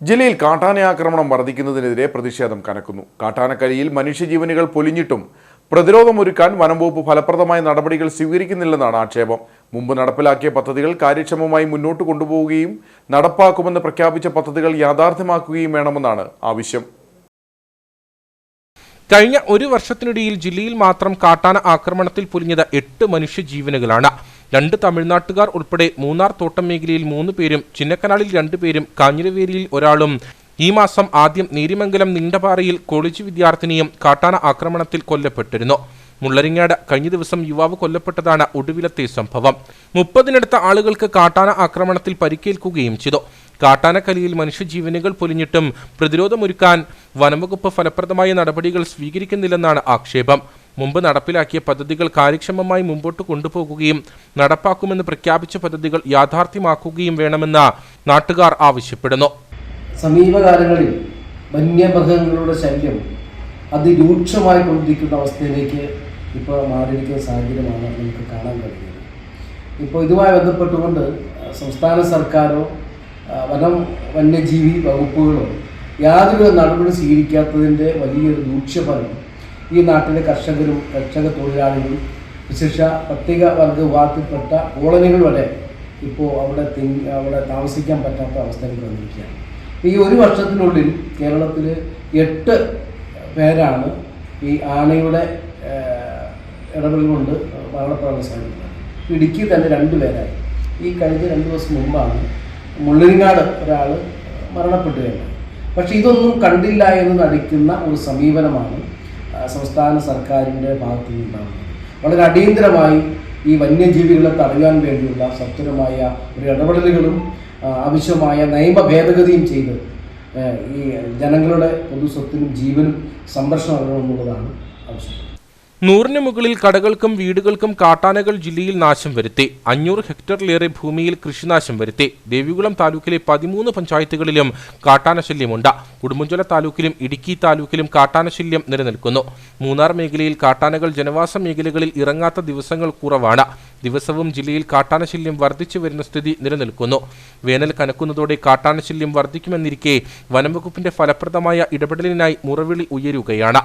ജില്ലയിൽ കാട്ടാന ആക്രമണം വർദ്ധിക്കുന്നതിനെതിരെ പ്രതിഷേധം കനക്കുന്നു. കാട്ടാനക്കരിയിൽ മനുഷ്യജീവനുകൾ പൊലിഞ്ഞിട്ടും പ്രതിരോധമൊരുക്കാൻ വനംവകുപ്പ് ഫലപ്രദമായ നടപടികൾ സ്വീകരിക്കുന്നില്ലെന്നാണ് ആക്ഷേപം. മുമ്പ് നടപ്പിലാക്കിയ പദ്ധതികൾ കാര്യക്ഷമമായി മുന്നോട്ട് കൊണ്ടുപോവുകയും നടപ്പാക്കുമെന്ന് പ്രഖ്യാപിച്ച പദ്ധതികൾ യാഥാർത്ഥ്യമാക്കുകയും വേണമെന്നാണ് ആവശ്യം. കഴിഞ്ഞ ഒരു വർഷത്തിനിടയിൽ ജില്ലയിൽ മാത്രം കാട്ടാന ആക്രമണത്തിൽ പൊലിഞ്ഞത് എട്ട് മനുഷ്യജീവനുകളാണ്. രണ്ട് തമിഴ്നാട്ടുകാർ ഉൾപ്പെടെ മൂന്നാർ തോട്ടം മേഖലയിൽ മൂന്ന് പേരും ചിന്നക്കനാലിൽ രണ്ടു പേരും കാഞ്ഞിരവേലിയിൽ ഒരാളും. ഈ മാസം ആദ്യം നീരിമംഗലം നീണ്ടപാറയിൽ കോളേജ് വിദ്യാർത്ഥിനിയും കാട്ടാന ആക്രമണത്തിൽ കൊല്ലപ്പെട്ടിരുന്നു. മുള്ളരിങ്ങാട് കഴിഞ്ഞ ദിവസം യുവാവ് കൊല്ലപ്പെട്ടതാണ് ഒടുവിലത്തെ സംഭവം. മുപ്പതിനടുത്ത ആളുകൾക്ക് കാട്ടാന ആക്രമണത്തിൽ പരിക്കേൽക്കുകയും ചെയ്തു. കാട്ടാനക്കലിയിൽ മനുഷ്യജീവനുകൾ പൊലിഞ്ഞിട്ടും പ്രതിരോധമൊരുക്കാൻ വനംവകുപ്പ് ഫലപ്രദമായ നടപടികൾ സ്വീകരിക്കുന്നില്ലെന്നാണ് ആക്ഷേപം. മുമ്പ് നടപ്പിലാക്കിയ പദ്ധതികൾ കാര്യക്ഷമമായി മുമ്പോട്ട് കൊണ്ടുപോകുകയും നടപ്പാക്കുമെന്ന് പ്രഖ്യാപിച്ച പദ്ധതികൾ യാഥാർത്ഥ്യമാക്കുകയും വേണമെന്ന് നാട്ടുകാർ ആവശ്യപ്പെടുന്നു. സമീപകാലങ്ങളിൽ വന്യമൃഗങ്ങളുടെ ശല്യം അതിരൂക്ഷമായി കൊണ്ടിരിക്കുന്ന അവസ്ഥയിലേക്ക് ഇപ്പോൾ മാറിയിരിക്കുന്ന സാഹചര്യമാണ് നമുക്ക് കാണാൻ കഴിയുന്നത്. ഇപ്പോൾ ഇതുമായി ബന്ധപ്പെട്ടുകൊണ്ട് സംസ്ഥാന സർക്കാരോ വനം വന്യജീവി വകുപ്പുകളോ യാതൊരു നടപടി സ്വീകരിക്കാത്തതിന്റെ വലിയൊരു ദൂഷ്യഫലം ഈ നാട്ടിലെ കർഷകരും കർഷക തൊഴിലാളികളും വിശേഷ പട്ടിക വർഗ വിഭാഗത്തിൽപ്പെട്ട കോളനികൾ വരെ ഇപ്പോൾ അവിടെ അവിടെ താമസിക്കാൻ പറ്റാത്ത അവസ്ഥയിലേക്ക് വന്നിരിക്കുകയാണ്. ഈ ഒരു വർഷത്തിനുള്ളിൽ കേരളത്തിൽ എട്ട് പേരാണ് ഈ ആനയുടെ ഇടപെടൽ കൊണ്ട് മരണപ്പെടാൻ സാധിക്കുന്നത് ഇടുക്കി തന്നെ രണ്ട് പേരായി. ഈ കഴിഞ്ഞ രണ്ട് ദിവസം മുമ്പാണ് മുള്ളരിങ്ങാട് ഒരാൾ മരണപ്പെട്ടു കഴിഞ്ഞത്. പക്ഷേ ഇതൊന്നും കണ്ടില്ല എന്ന് നടിക്കുന്ന ഒരു സമീപനമാണ് സംസ്ഥാന സർക്കാരിന്റെ ഭാഗത്തു നിന്നുണ്ടാകുന്നത് വളരെ അടിയന്തരമായി ഈ വന്യജീവികളെ തടയാൻ വേണ്ടിയുള്ള സത്വരമായ ഒരു ഇടപെടലുകളും ആവശ്യമായ നിയമ ഭേദഗതിയും ചെയ്ത് ഈ ജനങ്ങളുടെ പൊതുസ്വത്തിനും ജീവനും സംരക്ഷണം നൽകണമെന്നുള്ളതാണ് ആവശ്യം. നൂറിന് മുകളിൽ കടകൾക്കും വീടുകൾക്കും കാട്ടാനകൾ ജില്ലയിൽ നാശം വരുത്തി. അഞ്ഞൂറ് ഹെക്ടറിലേറെ ഭൂമിയിൽ കൃഷിനാശം വരുത്തി. ദേവികുളം താലൂക്കിലെ പതിമൂന്ന് പഞ്ചായത്തുകളിലും കാട്ടാനശല്യമുണ്ട്. ഉടുമ്പൻചോല താലൂക്കിലും ഇടുക്കി താലൂക്കിലും കാട്ടാനശല്യം നിലനിൽക്കുന്നു. മൂന്നാർ മേഖലയിൽ കാട്ടാനകൾ ജനവാസ മേഖലകളിൽ ഇറങ്ങാത്ത ദിവസങ്ങൾ കുറവാണ്. ദിവസവും ജില്ലയിൽ കാട്ടാനശല്യം വർദ്ധിച്ചു വരുന്ന സ്ഥിതി നിലനിൽക്കുന്നു. വേനൽ കനക്കുന്നതോടെ കാട്ടാനശല്യം വർദ്ധിക്കുമെന്നിരിക്കെ വനംവകുപ്പിന്റെ ഫലപ്രദമായ ഇടപെടലിനായി മുറവിളി ഉയരുകയാണ്.